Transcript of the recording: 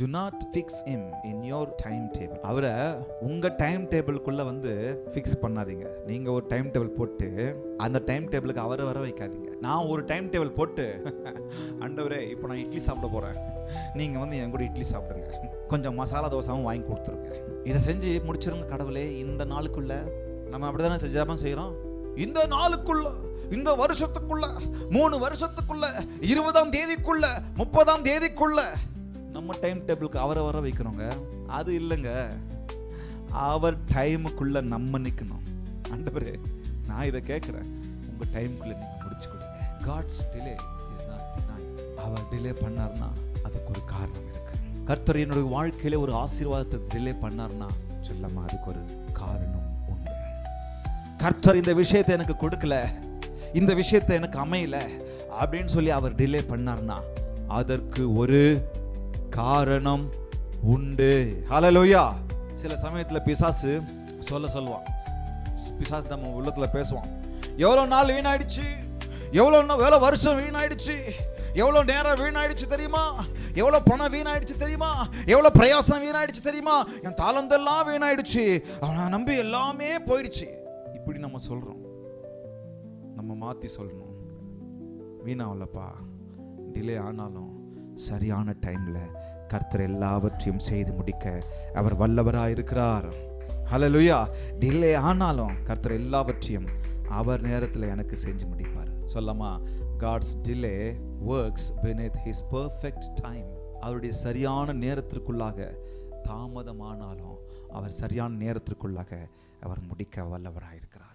To not fix him in your time table அவரை உங்கள் time டேபிள்குள்ளே வந்து ஃபிக்ஸ் பண்ணாதீங்க. நீங்கள் ஒரு டைம் டேபிள் போட்டு அந்த டைம் டேபிளுக்கு அவரை வர வைக்காதீங்க. நான் ஒரு டைம் டேபிள் போட்டு அண்டவரே இப்போ நான் இட்லி சாப்பிட போகிறேன் நீங்கள் வந்து என் கூட இட்லி சாப்பிடுங்க. கொஞ்சம் மசாலா தோசாவும் வாங்கி கொடுத்துருங்க. இதை செஞ்சு முடிச்சிருந்த கடவுளே இந்த நாளுக்குள்ள. நம்ம அப்படி தானே செஞ்சாம செய்கிறோம் இந்த நாளுக்குள்ள இந்த வருஷத்துக்குள்ள மூணு வருஷத்துக்குள்ள இருபதாம் தேதிக்குள்ள முப்பதாம் தேதிக்குள்ள நம்ம டைம் டேபிளுக்கு அவரை வர வைக்கிறோங்க அது இல்லைங்க. அவர் டைமுக்குள்ள நம்ம நிற்கணும் ஆண்டவரே நான் இதை கேட்குறேன். உங்கள் டைமுக்குள்ளே நீங்கள் முடிச்சு கொடுங்க. God's delay is not denial our delay பண்ணார்னா அதுக்கு ஒரு காரணம் இருக்கு. கர்த்தர் என்னுடைய வாழ்க்கையில ஒரு ஆசீர்வாதத்தை டிலே பண்ணார்னா சொல்லமா அதுக்கு ஒரு காரணம் உண்டு. கர்த்தர் இந்த விஷயத்தை எனக்கு கொடுக்கல. இந்த விஷயத்தை எனக்கு அமையல. அப்படின்னு சொல்லி அவர் டிலே பண்ணார்னா அதற்கு ஒரு காரணம் உண்டு. ஹalleluya சில சமயத்துல பிசாசு சொல்ல சொல்லுவான். பிசாசு நம்ம உள்ளத்துல பேசுவான். எவ்வளோ நாள் வீணாயிடுச்சு? எவ்வளோ எவ்வளோ வருஷம் வீணாயிடுச்சு? எவ்வளோ நேரம் வீணாயிடுச்சு தெரியுமா? எவ்வளோ பணம் வீணாயிடுச்சு தெரியுமா? எவ்வளோ பிரயாசம் வீணாயிடுச்சு தெரியுமா? என் தாளந்தெல்லாம் வீணாயிடுச்சு. அவனை நம்பி எல்லாமே போயிடுச்சு. இப்படி நம்ம சொல்றோம். நம்ம மாத்தி சொல்லணும் வீணாவல்லப்பா டிலே ஆனாலும் சரியான டைமில் கர்த்தர் எல்லாவற்றையும் செய்து முடிக்க அவர் வல்லவராக இருக்கிறார். ஹalleluya டிலே ஆனாலும் கர்த்தர் எல்லாவற்றையும் அவர் நேரத்தில் எனக்கு செஞ்சு முடிப்பார். சொல்லமா God's delay works beneath his perfect time அவருடைய சரியான நேரத்திற்குள்ளாக தாமதமானாலும் அவர் சரியான நேரத்திற்குள்ளாக அவர் முடிக்க வல்லவராக இருக்கிறார்.